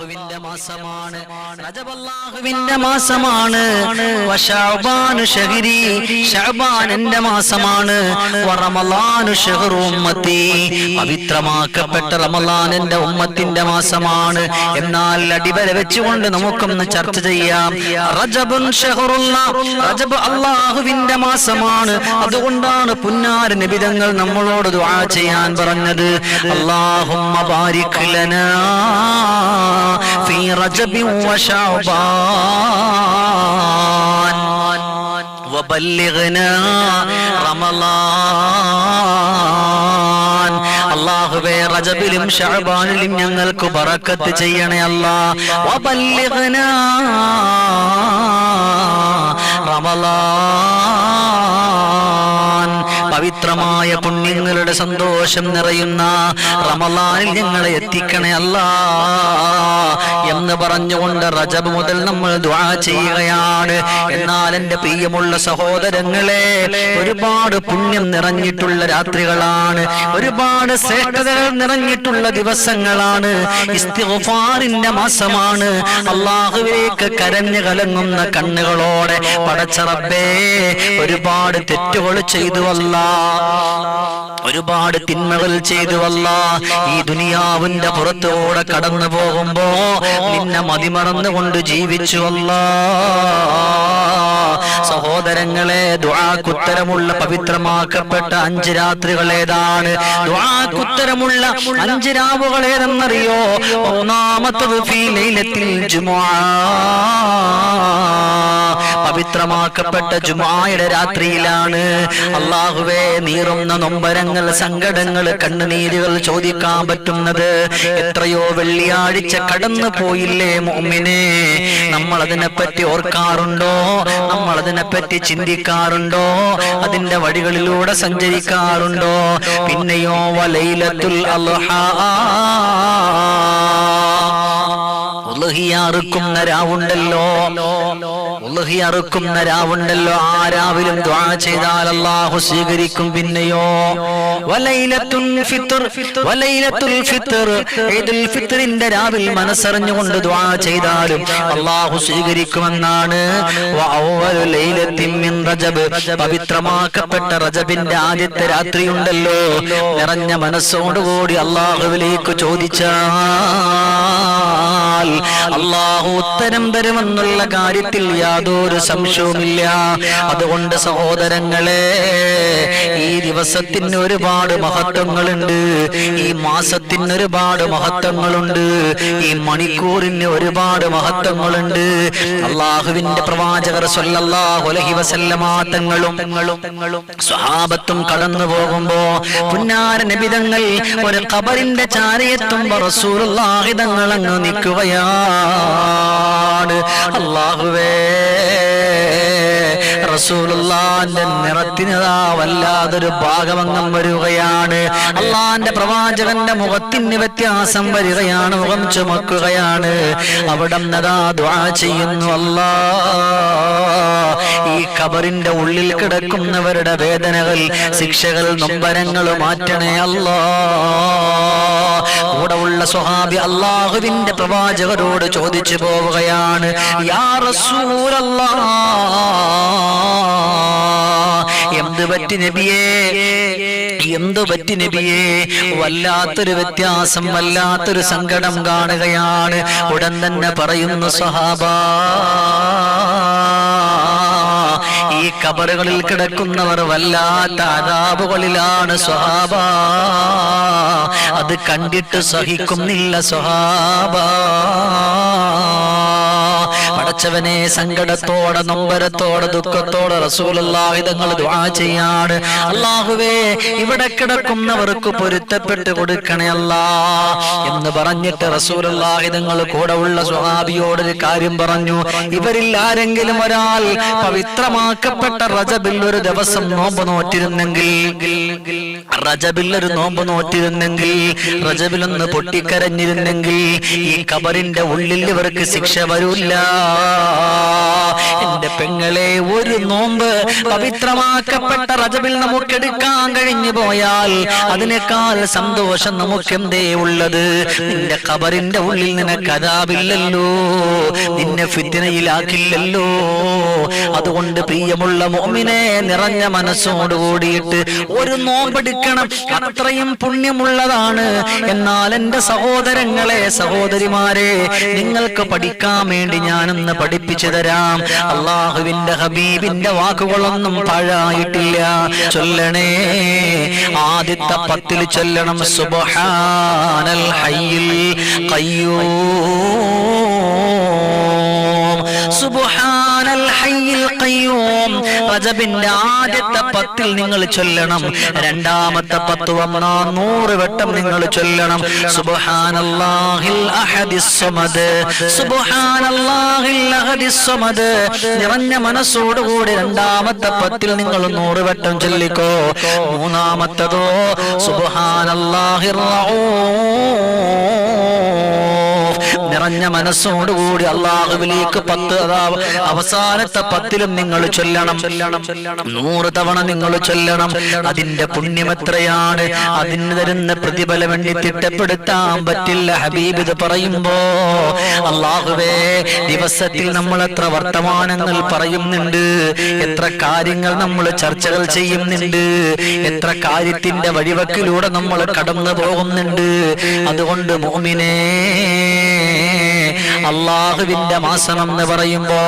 അല്ലാഹുവിന്റെ മാസമാണ്. റജബ് അല്ലാഹുവിന്റെ മാസമാണ്. വശഅബാനു ശഹരി ശഅബാൻ എന്റെ മാസമാണ്. വറമലാനു ശഹറു ഉമ്മത്തി. പവിത്രമാക്കപ്പെട്ട റമളാൻ എന്റെ ഉമ്മത്തിന്റെ മാസമാണ്. എന്നാൽ അടിവര വെച്ചുകൊണ്ട് നമുക്കൊന്ന് ചർച്ച ചെയ്യാം. റജബുൻ ഷഹറുള്ള റജബ് അള്ളാഹുവിന്റെ മാസമാണ്. അതുകൊണ്ടാണ് പുന്നാര നിബിതങ്ങൾ നമ്മളോട് ദുആ ചെയ്യാൻ പറഞ്ഞത്. അല്ലാഹുമ്മ ബാരിക് ലനാ. في رجب وشعبان وبلغنا رمضان അള്ളാഹുവേ റജബിലും ഷഅബാനിലും ഞങ്ങൾക്ക് ബറക്കത്ത് ചെയ്യണേ അല്ലാ വബല്ലിഗ്നാ റമളാൻ പവിത്രമായ പുണ്യങ്ങളുടെ സന്തോഷം നിറയുന്ന റമലാനിൽ ഞങ്ങളെ എത്തിക്കണേ അല്ല. എന്ന് പറഞ്ഞുകൊണ്ട് റജബ് മുതൽ നമ്മൾ ചെയ്യുകയാണ്. എന്നാൽ എന്റെ പ്രിയമുള്ള സഹോദരങ്ങളെ ഒരുപാട് പുണ്യം നിറഞ്ഞിട്ടുള്ള രാത്രികളാണ്. ഒരുപാട് ശ്രേഷ്ഠതകൾ നിറഞ്ഞിട്ടുള്ള ദിവസങ്ങളാണ്. ഇസ്തിഫാറിന്റെ മാസമാണ്. അള്ളാഹുവിലേക്ക് കരഞ്ഞു കലങ്ങുന്ന കണ്ണുകളോടെ പടച്ചറബേ ഒരുപാട് തെറ്റുകൾ ചെയ്തു അല്ല. ഒരുപാട് തിന്മകൾ ചെയ്തു വല്ല ഈ ദുനിയാവിന്റെ പുറത്തോടെ കടന്നു പോകുമ്പോ നിന്നെ മതിമറന്നുകൊണ്ട് ജീവിച്ചു വല്ല സഹോദരങ്ങളെ ദുആക്കുത്തരമുള്ള പവിത്രമാക്കപ്പെട്ട അഞ്ച് രാത്രികൾ ഏതാണ്? ദുആക്കുത്തരമുള്ള അഞ്ച് രാവുകൾ ഏതെന്നറിയോ? ഒന്നാമത്തത് പവിത്രമാക്കപ്പെട്ട ജുമായുടെ രാത്രിയിലാണ്. അള്ളാഹുവേ നീറുന്ന നൊമ്പരങ്ങൾ സങ്കടങ്ങൾ? കണ്ണുനീരുകൾ ചോദിക്കാൻ പറ്റുന്നത്? എത്രയോ വെള്ളിയാഴ്ച കടന്നു പോയില്ലേ മോമിനെ? നമ്മൾ അതിനെപ്പറ്റി ഓർക്കാറുണ്ടോ? നമ്മൾ അതിനെപ്പറ്റി ചിന്തിക്കാറുണ്ടോ? അതിന്റെ വഴികളിലൂടെ സഞ്ചരിക്കാറുണ്ടോ? പിന്നെയോ വലയിലത്തുൽ ഉലഹിയാറുക്കുന്ന രാവുണ്ടല്ലോ. ഉലഹിയാറുക്കുന്ന രാവുണ്ടല്ലോ. ആ രാവിലും ദ്വാ ചെയ്താൽ അള്ളാഹു സ്വീകരിക്കും പിന്നെയോ. വലൈലത്തുൽ ഫിത്ർ വലൈലത്തുൽ ഫിത്ർ. ഈദുൽ ഫിത്റിന്റെ രാവിൽ മനസ്സറിഞ്ഞുകൊണ്ട് ദ്വാ ചെയ്താലും അള്ളാഹു സ്വീകരിക്കുമെന്നാണ്. മിൻ റജബ്. പവിത്രമാക്കപ്പെട്ട റജബിന്റെ ആദ്യത്തെ രാത്രി ഉണ്ടല്ലോ നിറഞ്ഞ മനസ്സോടുകൂടി അള്ളാഹുവിലേക്ക് ചോദിച്ചാൽ അള്ളാഹു ഉത്തരം തരുമെന്നുള്ള കാര്യത്തിൽ യാതൊരു സംശയവുമില്ല. അതുകൊണ്ട് സഹോദരങ്ങളെ ഈ ദിവസത്തിന് ഒരുപാട് മഹത്വങ്ങളുണ്ട്. ഈ മാസത്തിന് ഒരുപാട് മഹത്വങ്ങളുണ്ട്. ഈ മണിക്കൂറിന് ഒരുപാട് മഹത്വങ്ങളുണ്ട്. അള്ളാഹുവിന്റെ പ്രവാചകർ തങ്ങളും സ്വഹാബത്തും കടന്നു പോകുമ്പോ പുന്നാര നബിതങ്ങൾ ഒരു കബറിന്റെ ചാരയെത്തുമ്പോ റസൂലുള്ളാഹി തങ്ങൾ നിൽക്കുകയാണ്. അള്ളാഹുവേ റസൂലുള്ളാന്റെ നിറത്തിനതാ വല്ലാതൊരു ഭാഗമംഗം വരികയാണ്. അള്ളാന്റെ പ്രവാചകന്റെ മുഖത്തിന് വ്യത്യാസം വരികയാണ് മുഖം ചുമക്കുകയാണ്. അവിടെ നദാ ദ്വാ ചെയ്യുന്നു അല്ലാ. ഈ ഖബറിന്റെ ഉള്ളിൽ കിടക്കുന്നവരുടെ വേദനകൾ ശിക്ഷകൾ നൊമ്പരങ്ങൾ മാറ്റണേ അല്ലാ. കൂടെ ഉള്ള സ്വഹാബി അള്ളാഹുവിന്റെ പ്രവാചകരോട് ചോദിച്ചു പോവുകയാണ് യാ പറ്റി നബിയേ? എന്തു പറ്റി നബിയേ? വല്ലാത്തൊരു വ്യത്യാസം വല്ലാത്തൊരു സങ്കടം കാണുകയാണ്. ഉടൻ തന്നെ പറയുന്നു സഹാബ ഈ കബറുകളിൽ കിടക്കുന്നവർ വല്ലാത്ത അതാപുകളിലാണ് സ്വഹാബ. അത് കണ്ടിട്ട് സഹിക്കുന്നില്ല സ്വഹാബ. പടച്ചവനെ സങ്കടത്തോടെ നൊമ്പരത്തോടെ ദുഃഖത്തോടെ റസൂലുള്ളാഹി തങ്ങൾ ദുആ ചെയ്യാണ്. അള്ളാഹുവേ ഇവിടെ കിടക്കുന്നവർക്ക് പൊരുത്തപ്പെട്ട് കൊടുക്കണേ അല്ലാ എന്ന് പറഞ്ഞിട്ട് റസൂലുള്ളാഹി തങ്ങൾ കൂടെ ഉള്ള സ്വഹാബിയോട് ഒരു കാര്യം പറഞ്ഞു. ഇവരിൽ ആരെങ്കിലും ഒരാൾ പവിത്രമാക്കപ്പെട്ട റജബിൽ ഒരു ദിവസം നോമ്പ് നോറ്റിരുന്നെങ്കിൽ റജബിൽ ഒരു നോമ്പ് നോറ്റിരുന്നെങ്കിൽ റജബിലൊന്ന് പൊട്ടിക്കരഞ്ഞിരുന്നെങ്കിൽ ഈ കബറിന്റെ ഉള്ളിൽ ഇവർക്ക് ശിക്ഷ വരൂല്ല. എന്റെ പെങ്ങളെ ഒരു നോമ്പ് പവിത്രമാക്കപ്പെട്ട റജബിൽ നമുക്ക് എടുക്കാൻ കഴിഞ്ഞു പോയാൽ അതിനേക്കാൾ സന്തോഷം നമുക്ക് എന്തേ ഉള്ളത്? നിന്റെ ഖബറിന്റെ ഉള്ളിൽ നിനക്ക് അതാവില്ലല്ലോ. നിന്നെ ഫിത്തിനയിലാക്കില്ലല്ലോ. അതുകൊണ്ട് പ്രിയമുള്ള മോമിനെ നിറഞ്ഞ മനസ്സോട് കൂടിയിട്ട് ഒരു നോമ്പെടുക്കണം. അത്രയും പുണ്യമുള്ളതാണ്. എന്നാൽ എന്റെ സഹോദരങ്ങളെ സഹോദരിമാരെ നിങ്ങൾക്ക് പഠിക്കാൻ വേണ്ടി ഞാനൊന്ന് പഠിപ്പിച്ചു തരാം അള്ളാഹുവിന്റെ ഹബീബിന്റെ വാക്കുകളൊന്നും പാഴായിട്ടില്ല. ചൊല്ലണേ. ആദ്യത്തെ പത്തിൽ ചൊല്ലണം. സുബഹാനൽ ഹയ്യിൽ. കയ്യൂം റജബിന്റെ ആദ്യത്തെ പത്തിൽ നിങ്ങൾ ചൊല്ലണം. രണ്ടാമത്തെ പത്ത് വന്നാ നൂറ് വട്ടം നിങ്ങൾ ചൊല്ലണം. സുബ്ഹാനല്ലാഹിൽ അഹദിസ് സമദ് സുബ്ഹാനല്ലാഹിൽ അഹദിസ് സമദ് നിറഞ്ഞ മനസ്സോടുകൂടി രണ്ടാമത്തെ പത്തിൽ നിങ്ങൾ നൂറ് വട്ടം ചൊല്ലിക്കോ. മൂന്നാമത്തതോ സുബ്ഹാനല്ലാഹിർ നിറഞ്ഞ മനസ്സോടുകൂടി അള്ളാഹുവിലേക്ക് പത്ത് അവസാനത്തെ പത്തിലും നിങ്ങൾ ചൊല്ലണം. നൂറ് തവണ നിങ്ങൾ ചൊല്ലണം. അതിന്റെ പുണ്യം എത്രയാണ് അതിന് തരുന്ന പ്രതിഫലം വേണ്ടി തിട്ടപ്പെടുത്താൻ പറ്റില്ല. ഹബീബ് ഇത് പറയുമ്പോ അള്ളാഹുവേ ദിവസത്തിൽ നമ്മൾ എത്ര വർത്തമാനങ്ങൾ പറയുന്നുണ്ട്. എത്ര കാര്യങ്ങൾ നമ്മൾ ചർച്ചകൾ ചെയ്യുന്നുണ്ട്. എത്ര കാര്യത്തിന്റെ വഴിവക്കിലൂടെ നമ്മൾ കടന്നു പോകുന്നുണ്ട് അതുകൊണ്ട് മോമിനെ അള്ളാഹുവിന്റെ മാസം എന്ന് പറയുമ്പോ